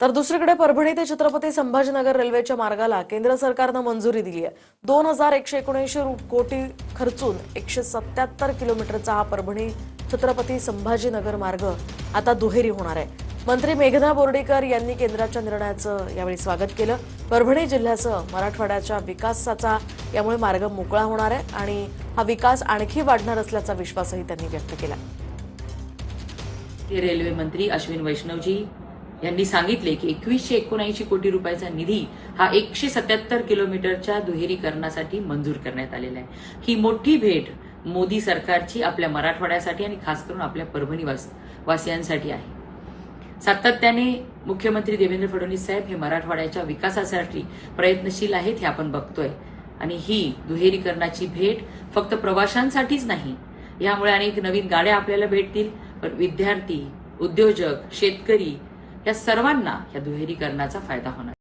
तर दुसरीकडे परभणी ते छत्रपती संभाजीनगर रेल्वेच्या मार्गाला केंद्र सरकारनं मंजुरी दिली आहे. दोन हजार एकशे एकोणऐंशी कोटी खर्चून एकशे सत्याहत्तर किलोमीटरचा हा परभणी छत्रपती संभाजीनगर मार्ग आता दुहेरी होणार आहे. मंत्री मेघना बोर्डीकर यांनी केंद्राच्या निर्णयाचं यावेळी स्वागत केलं. परभणी जिल्ह्यासह मराठवाड्याच्या विकासाचा यामुळे मार्ग मोकळा होणार आहे आणि हा विकास आणखी वाढणार असल्याचा विश्वासही त्यांनी व्यक्त केला. रेल्वे मंत्री अश्विन वैष्णवजी यांनी सांगितले की एकवीसशे एकोणऐंशी कोटी रुपयाचा निधी हा एकशे सत्याहत्तर किलोमीटरच्या दुहेरीकरणासाठी मंजूर करण्यात आलेला आहे. ही मोठी भेट मोदी सरकारची आपल्या मराठवाड्यासाठी आणि खास करून आपल्या परभणी वास- वासियांसाठी आहे. सातत्याने मुख्यमंत्री देवेंद्र फडणवीस साहेब हे मराठवाड्याच्या विकासासाठी प्रयत्नशील आहेत हे आपण बघतोय. आणि ही दुहेरीकरणाची भेट फक्त प्रवाशांसाठीच नाही यामुळे अनेक नवीन गाड्या आपल्याला भेटतील. पण विद्यार्थी उद्योजक शेतकरी या सर्वांना या दुहेरीकरणाचा फायदा होणार.